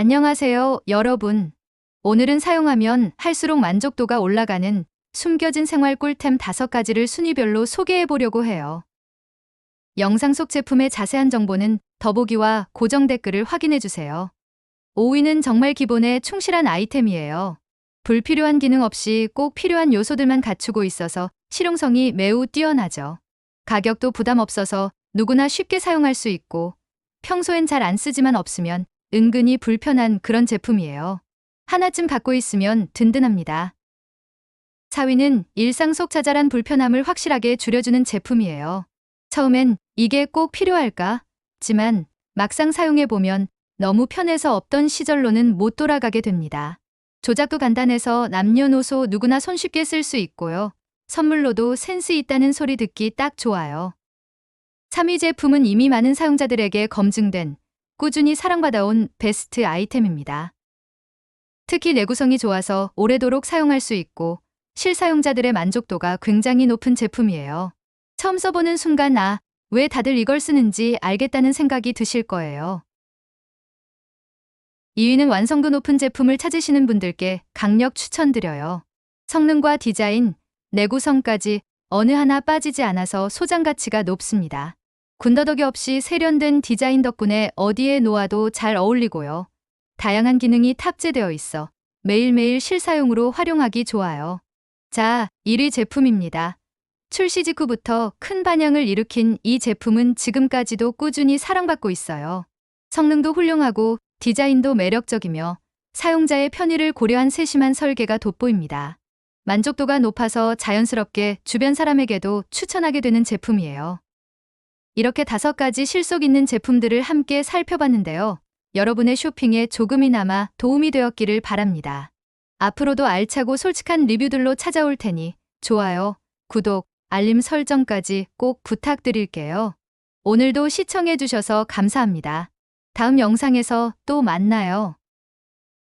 안녕하세요, 여러분. 오늘은 사용하면 할수록 만족도가 올라가는 숨겨진 생활 꿀템 5가지를 순위별로 소개해 보려고 해요. 영상 속 제품의 자세한 정보는 더보기와 고정 댓글을 확인해 주세요. 5위는 정말 기본에 충실한 아이템이에요. 불필요한 기능 없이 꼭 필요한 요소들만 갖추고 있어서 실용성이 매우 뛰어나죠. 가격도 부담 없어서 누구나 쉽게 사용할 수 있고 평소엔 잘 안 쓰지만 없으면 은근히 불편한 그런 제품이에요. 하나쯤 갖고 있으면 든든합니다. 4위는 일상 속 자잘한 불편함을 확실하게 줄여주는 제품이에요. 처음엔 이게 꼭 필요할까? 지만 막상 사용해보면 너무 편해서 없던 시절로는 못 돌아가게 됩니다. 조작도 간단해서 남녀노소 누구나 손쉽게 쓸 수 있고요. 선물로도 센스 있다는 소리 듣기 딱 좋아요. 3위 제품은 이미 많은 사용자들에게 검증된 꾸준히 사랑받아온 베스트 아이템입니다. 특히 내구성이 좋아서 오래도록 사용할 수 있고 실사용자들의 만족도가 굉장히 높은 제품이에요. 처음 써보는 순간 아, 왜 다들 이걸 쓰는지 알겠다는 생각이 드실 거예요. 2위는 완성도 높은 제품을 찾으시는 분들께 강력 추천드려요. 성능과 디자인, 내구성까지 어느 하나 빠지지 않아서 소장 가치가 높습니다. 군더더기 없이 세련된 디자인 덕분에 어디에 놓아도 잘 어울리고요. 다양한 기능이 탑재되어 있어 매일매일 실사용으로 활용하기 좋아요. 자, 1위 제품입니다. 출시 직후부터 큰 반향을 일으킨 이 제품은 지금까지도 꾸준히 사랑받고 있어요. 성능도 훌륭하고 디자인도 매력적이며 사용자의 편의를 고려한 세심한 설계가 돋보입니다. 만족도가 높아서 자연스럽게 주변 사람에게도 추천하게 되는 제품이에요. 이렇게 다섯 가지 실속 있는 제품들을 함께 살펴봤는데요. 여러분의 쇼핑에 조금이나마 도움이 되었기를 바랍니다. 앞으로도 알차고 솔직한 리뷰들로 찾아올 테니 좋아요, 구독, 알림 설정까지 꼭 부탁드릴게요. 오늘도 시청해주셔서 감사합니다. 다음 영상에서 또 만나요.